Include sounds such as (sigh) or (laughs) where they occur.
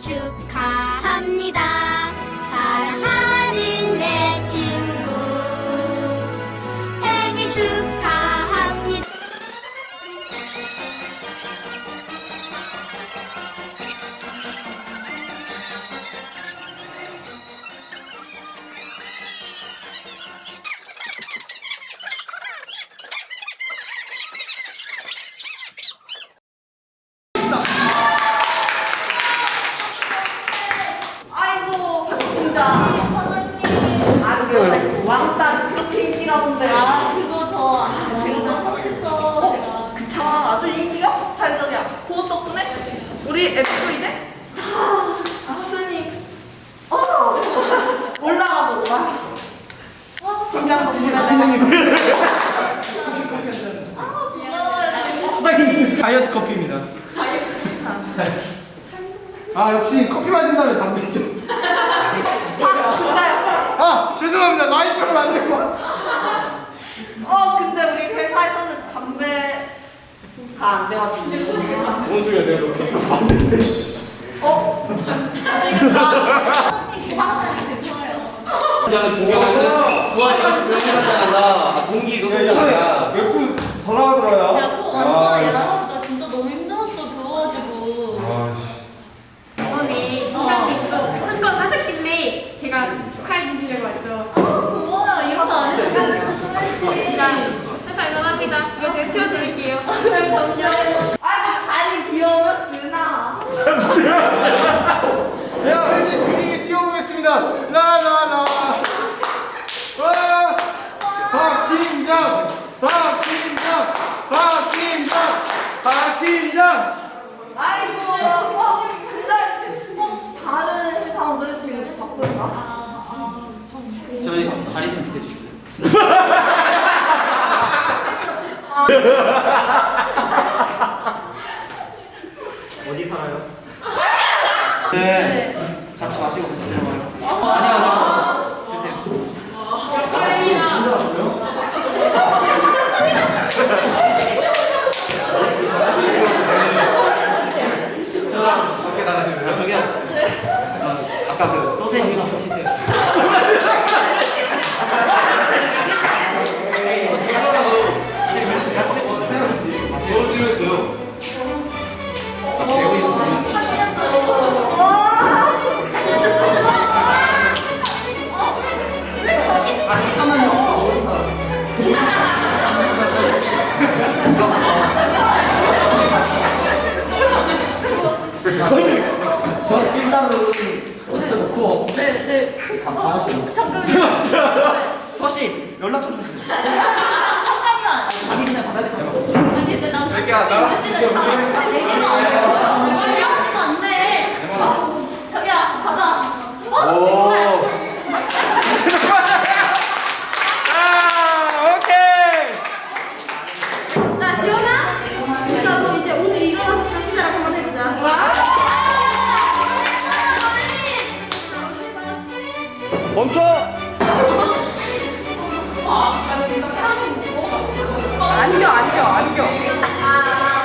choo. 진짜. 안경 왕따 그렇게 인기라던데. 아 그거 저 제가 너무 샀죠 제가. 그쵸 아주 인기가 폭발적이야. 그것 덕분에 우리 앱도 이제 다 순위 어! (laughs) 올라가고 와 와, 긴장 제가 아 고마워요 사장님 다이어트 커피입니다. 아 역시 커피 마신다면 담배 좀. 아 죄송합니다 라이터로 안 되고. 어 근데 우리 회사에서는 담배가 안 돼가지고 뭔 소리야 내가 너 케이크 봤는데. 어? 지금 나 화장이 괜찮아요 그냥 동기가 좋아지고 그런 생각한다. 아, 동기 그거 보잖아. 웹툰 전화가 들어요. 야, 그거 완전 얘 나 진짜 너무 힘들었어, 더워가지고. 어머니 부장님 또 큰 걸 하셨길래 제가 축하해드리려고 왔죠. 고마워요. 이러다 안 했어. 자, 회사 일어납니다. 이거 제가 치워드릴게요. 아이고 자리 비우면 쓰나 야 회식 분위기 띄워보겠습니다. 라라라. 와 박팀장 박팀장 박팀장 박팀장. 아이고 어? 근데 어? 다른 회사원들 지금 바쁜가? 저희 자리 좀 비켜주시고요. (laughs) 저 찐따는 얹혀놓고 네네 감사하시고 서씨 연락 좀 주세요 잠깐만. 자기 그냥 받아야 될까요? 아니, 근데 나 자기야, 나랑 진짜 얘기가 안 돼. 자기야, 가자. 어, 정말. 멈춰. 안겨 안겨 안겨